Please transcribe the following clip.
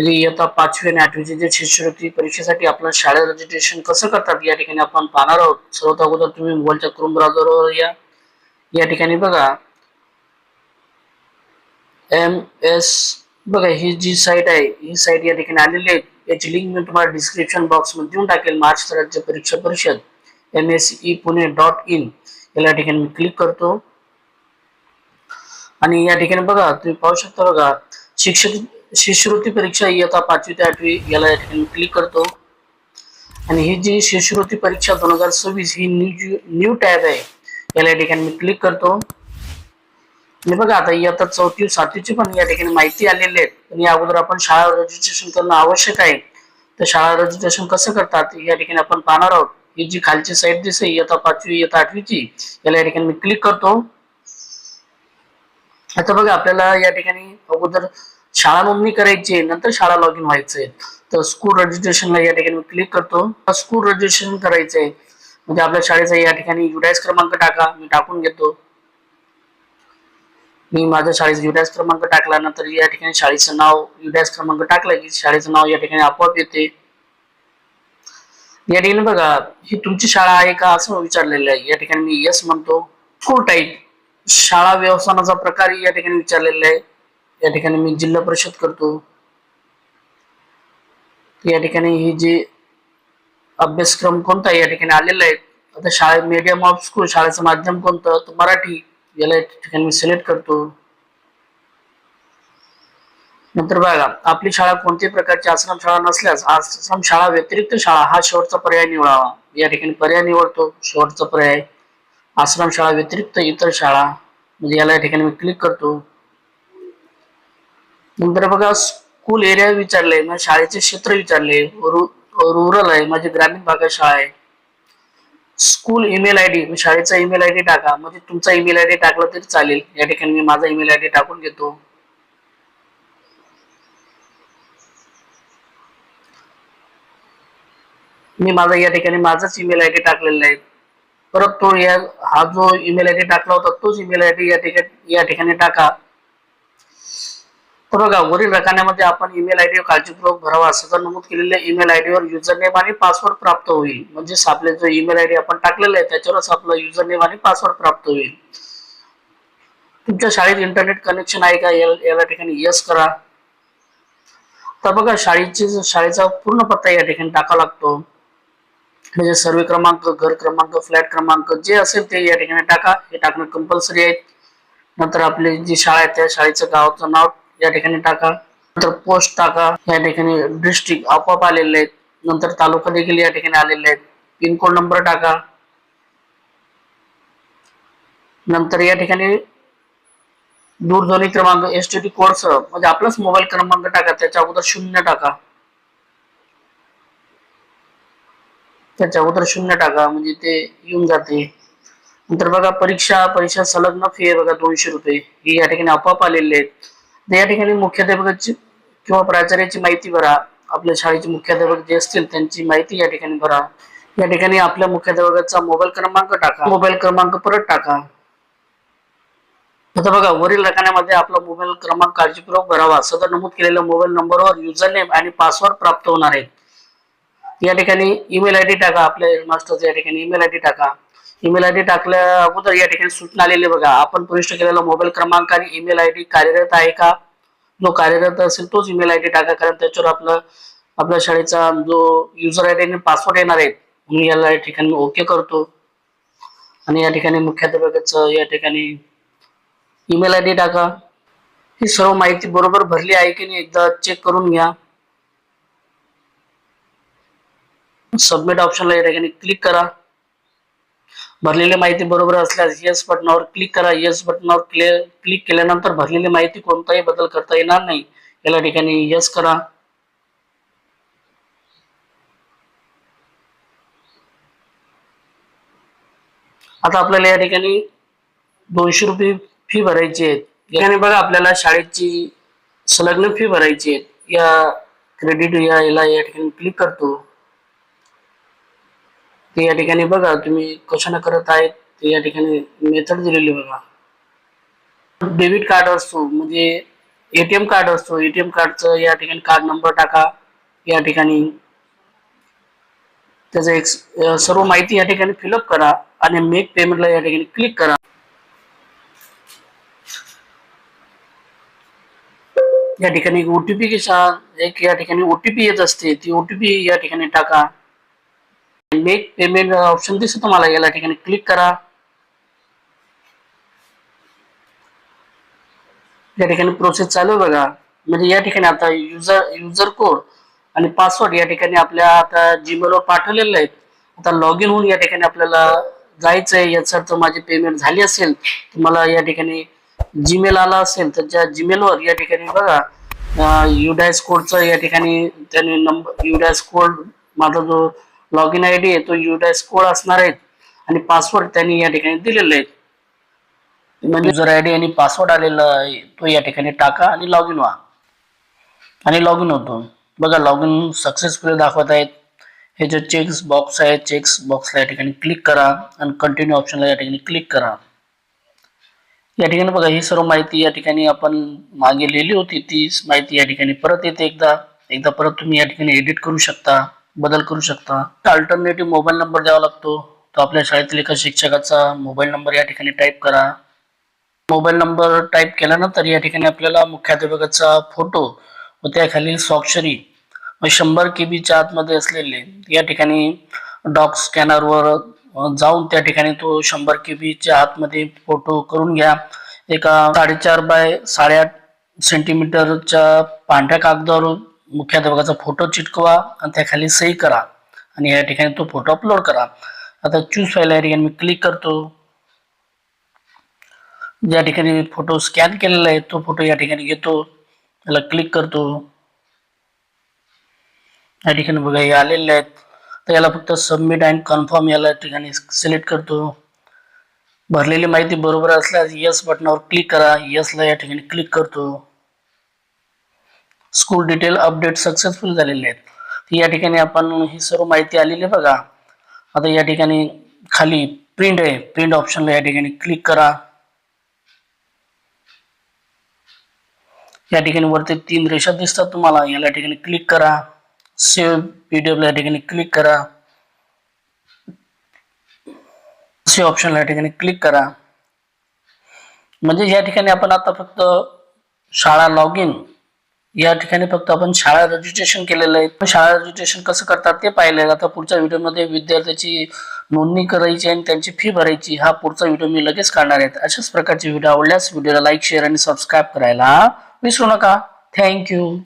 म्हणजे इयत्ता पाचवी आणि आठवीचे जे शिष्यवृत्ती परीक्षेसाठी आपलं शाळेत रजिस्ट्रेशन कसं करतात या ठिकाणी आपण पाहणार आहोत. सर्वात अगोदर तुम्ही मोबाईलच्या क्रोम ब्राउझरवर या. या ठिकाणी बघा. एम एस बघा ही जी साईट आहे ही साईट या ठिकाणी आलेली आहे. याची लिंक मी तुम्हाला डिस्क्रिप्शन बॉक्समध्ये देऊन टाकेल. महाराष्ट्र राज्य परीक्षा परिषद M S E Pune dot in या ठिकाणी मी क्लिक करतो. आणि या ठिकाणी बघा तुम्ही पाहू शकता बघा शिक्षक शिष्यवृत्ती परीक्षा इयत्ता पाचवी ते आठवी याला या ठिकाणी क्लिक करतो. आणि ही जी शिष्यवृत्ती परीक्षा दोन हजार सव्वीस ही न्यू न्यू टॅब आहे याला या ठिकाणी मी क्लिक करतो. आणि बघा आता इयत्ता चौथी सातवीची पण या ठिकाणी माहिती आलेली आहे. पण या अगोदर आपण शाळा रजिस्ट्रेशन करणं आवश्यक आहे. तर शाळा रजिस्ट्रेशन कसं करतात या ठिकाणी आपण पाहणार आहोत. ही जी खालची साईड दिसते इयत्ता पाचवी इयत्ता आठवीची याला या ठिकाणी मी क्लिक करतो. आता बघा आपल्याला या ठिकाणी अगोदर शाळा नोंदणी करायची आहे नंतर शाळा लॉग इन व्हायचंय तर स्कूल रजिस्ट्रेशनला या ठिकाणी क्लिक करतो. स्कूल रजिस्ट्रेशन करायचंय म्हणजे आपल्या शाळेचा या ठिकाणी युडायस क्रमांक टाका मी टाकून घेतो. मी माझ्या शाळेचा युडायस क्रमांक टाकला नंतर या ठिकाणी शाळेचं नाव युडायस क्रमांक टाकला की शाळेचं नाव या ठिकाणी आपोआप येते. या ठिकाणी बघा ही तुमची शाळा आहे का असं विचारलेलं आहे. या ठिकाणी मी येस म्हणतो. स्कूल टाईप शाळा व्यवस्थानाचा प्रकार या ठिकाणी विचारलेला आहे. या ठिकाणी मी जिल्हा परिषद करतो. या ठिकाणी ही जी अभ्यासक्रम कोणता या ठिकाणी आलेला आहे आता शाळे मीडियम ऑफ स्कूल शाळेचं माध्यम कोणतं तर मराठी याला या ठिकाणी मी सिलेक्ट करतो. नंतर बघा आपली शाळा कोणत्याही प्रकारची आश्रम शाळा नसल्यास आश्रम शाळा व्यतिरिक्त शाळा हा शेवटचा पर्याय निवडावा. या ठिकाणी पर्याय निवडतो शेवटचा पर्याय. आश्रम शाळा व्यतिरिक्त इतर शाळा म्हणजे याला या ठिकाणी मी क्लिक करतो. नंतर बघा स्कूल एरिया विचारले मग शाळेचे क्षेत्र विचारले. रुरल आहे माझी ग्रामीण भागात शाळा आहे. स्कूल ईमेल आय डी शाळेचा ईमेल आय डी टाका. म्हणजे तुमचा ईमेल आय डी टाकला तरी चालेल. या ठिकाणी मी माझा ईमेल आय डी टाकून घेतो. मी माझा या ठिकाणी माझाच ईमेल आय डी टाकलेला आहे. परत तो या हा जो ईमेल आय डी टाकला होता तोच ईमेल आय डी या ठिकाणी या ठिकाणी टाका. तर बघा वरील रकान्यामध्ये आपण ईमेल आय डी काळजीपूर्वक भरावा असं नमूद केलेल्या ईमेल आय वर युजर नेम आणि पासवर्ड प्राप्त होईल. म्हणजे आपले जो ईमेल आय डी आपण टाकलेला आहे त्याच्यावरच आपलं युजर नेम आणि पासवर्ड प्राप्त होईल. तुमच्या शाळेत इंटरनेट कनेक्शन आहे का? याला ठिकाणी यस करा. तर बघा शाळेची शाळेचा पूर्ण पत्ता या ठिकाणी टाकावा लागतो. म्हणजे सर्वे क्रमांक घर क्रमांक फ्लॅट क्रमांक जे असेल ते या ठिकाणी टाका. हे टाकणं कंपल्सरी आहे. नंतर आपली जी शाळा आहे त्या शाळेचं गावाचं नाव या ठिकाणी टाका. नंतर पोस्ट टाका. या ठिकाणी डिस्ट्रिक्ट आपोआप आलेले आहेत. नंतर तालुका देखील या ठिकाणी आलेले आहेत. पिनकोड नंबर टाका. नंतर या ठिकाणी दूरध्वनी क्रमांक एस टी टी कोडसह म्हणजे आपलाच मोबाईल क्रमांक टाका. त्याच्या अगोदर शून्य टाका. त्याच्या अगोदर शून्य टाका. म्हणजे ते येऊन जाते. नंतर बघा परीक्षा परीक्षा संलग्न फी आहे बघा दोनशे रुपये. ही या ठिकाणी आपोआप आलेले आहेत. या ठिकाणी मुख्याध्यापकाची किंवा प्राचार्याची माहिती भरा. आपल्या शाळेचे मुख्याध्यापक जे असतील त्यांची माहिती या ठिकाणी भरा. या ठिकाणी आपल्या मुख्याध्यापकाचा मोबाईल क्रमांक टाका. मोबाईल क्रमांक परत टाका. आता बघा वरील रकान्यामध्ये आपला मोबाईल क्रमांक काळजीपूर्वक भरावा. सदर नमूद केलेल्या मोबाईल नंबरवर युजर नेम आणि पासवर्ड प्राप्त होणार आहे. या ठिकाणी ईमेल आय डी टाका. आपल्या हेडमास्टरचा या ठिकाणी ईमेल आय डी टाका. ईमेल आय डी टाकल्या अगोदर या ठिकाणी सूचना आलेली आहे बघा. आपण प्रविष्ट केलेला मोबाईल क्रमांक आणि ईमेल आय डी कार्यरत आहे का? जो कार्यरत असेल तोच ईमेल आय डी टाका. कारण त्याच्यावर आपलं आपल्या शाळेचा जो युजर आय डी आणि पासवर्ड येणार आहे मी याला या ठिकाणी ओके करतो. आणि या ठिकाणी मुख्याध्यापकाचं या ठिकाणी ईमेल आय डी टाका. ही सर्व माहिती बरोबर भरली आहे की नाही एकदा चेक करून घ्या. सबमिट ऑप्शनला या ठिकाणी क्लिक करा. भरलेली माहिती बरोबर असल्यास येस बटनावर क्लिक करा. येस बटनावर क्लिअर क्लिक केल्यानंतर भरलेली माहिती कोणताही बदल करता येणार नाही. याला ठिकाणी येस करा. आता आपल्याला या ठिकाणी दोनशे रुपये फी भरायची आहे या ठिकाणी बघा आपल्याला शाळेची संलग्न फी भरायची आहे या क्रेडिट या याला या ठिकाणी क्लिक करतो. ते या ठिकाणी बघा तुम्ही कशाने करत आहेत ते या ठिकाणी मेथड दिलेली बघा. डेबिट कार्ड असतो म्हणजे एटीएम कार्ड असतो एटीएम कार्डचं या ठिकाणी कार्ड नंबर टाका या ठिकाणी. त्याचं एक सर्व माहिती या ठिकाणी फिलअप करा आणि मेक पेमेंटला या ठिकाणी क्लिक करा. या ठिकाणी ओटीपी एक या ठिकाणी ओटीपी येत असते ती ओटीपी या ठिकाणी टाका. मेक पेमेंट ऑप्शन दिसतो तुम्हाला याला ठिकाणी क्लिक करा. या ठिकाणी प्रोसेस चालू आहे बघा. म्हणजे या ठिकाणी आता युजर युजर कोड आणि पासवर्ड या ठिकाणी आपल्या आता जीमेलवर पाठवलेले आहेत. आता लॉग इन होऊन या ठिकाणी आपल्याला जायचं आहे याचा अर्थ माझी पेमेंट झाली असेल तुम्हाला या ठिकाणी जीमेल आला असेल तर त्या जीमेलवर या ठिकाणी बघा. युडायस कोडचा या ठिकाणी त्याने नंबर युडायस कोड माझा जो लॉग इन आय डी आहे तो युडायस कोड असणार आहे. आणि पासवर्ड त्यांनी या ठिकाणी दिलेले आहेत म्हणजे युजर आय डी आणि पासवर्ड आलेला आहे तो या ठिकाणी टाका आणि लॉग इन व्हा. आणि लॉग इन होतो. बघा लॉग इन सक्सेसफुली दाखवत आहेत. हे जे चेक्स बॉक्स आहे चेक्स बॉक्सला या ठिकाणी क्लिक करा आणि कंटिन्यू ऑप्शनला या ठिकाणी क्लिक करा. या ठिकाणी बघा ही सर्व माहिती या ठिकाणी आपण मागे लिहिली होती. ती माहिती या ठिकाणी परत येते एकदा. एकदा परत तुम्ही या ठिकाणी एडिट करू शकता. बदल करू शकता. अल्टरनेटिव्ह मोबाईल नंबर द्यावा लागतो. तो आपल्या शाळेतील एका शिक्षकाचा मोबाईल नंबर या ठिकाणी टाईप करा. मोबाईल नंबर टाईप केल्यानंतर या ठिकाणी आपल्याला मुख्याध्यापकाचा फोटो व त्याखालील स्वाक्षरी व शंभर के बीच्या आतमध्ये असलेले या ठिकाणी डॉक स्कॅनरवर जाऊन त्या ठिकाणी तो शंभर के बीच्या आतमध्ये फोटो करून घ्या. एका साडेचार बाय साडेआठ सेंटीमीटरच्या पांढऱ्या कागदावर मुख्याध्यापकाचा फोटो चिटकवा आणि त्याखाली सही करा. आणि या ठिकाणी तो फोटो अपलोड करा. आता चूज फाईल या ठिकाणी मी क्लिक करतो. ज्या ठिकाणी फोटो स्कॅन केलेला आहे तो फोटो या ठिकाणी घेतो. त्याला क्लिक करतो. या ठिकाणी बघा हे आलेले आहेत. तर याला फक्त सबमिट अँड कन्फर्म याला ठिकाणी सिलेक्ट करतो. भरलेली माहिती बरोबर असल्यास यस बटनावर क्लिक करा. यसला या ठिकाणी क्लिक करतो. स्कूल डिटेल अपडेट सक्सेसफुल झालेले आहेत. या ठिकाणी आपण ही सर्व माहिती आलेली आहे बघा. आता या ठिकाणी खाली प्रिंट आहे. प्रिंट ऑप्शनला या ठिकाणी क्लिक करा. या ठिकाणी वरती तीन रेषा दिसतात तुम्हाला. याला ठिकाणी क्लिक करा. सेव्ह पीडीएफ या ठिकाणी क्लिक करा. सेव्ह ऑप्शनला या ठिकाणी क्लिक करा. म्हणजे या ठिकाणी आपण आता फक्त शाळा लॉग इन या ठिकाणी फक्त आपण शाळा रजिस्ट्रेशन केलेलं आहे. पण शाळा रजिस्ट्रेशन कसं करतात ते पाहिलं आहे आता पुढच्या व्हिडिओमध्ये विद्यार्थ्याची नोंदणी करायची आणि त्यांची फी भरायची हा पुढचा व्हिडिओ मी लगेच काढणार आहे. अशाच प्रकारचे व्हिडिओ आवडल्यास व्हिडिओला लाईक शेअर आणि सबस्क्राईब करायला विसरू नका. थँक्यू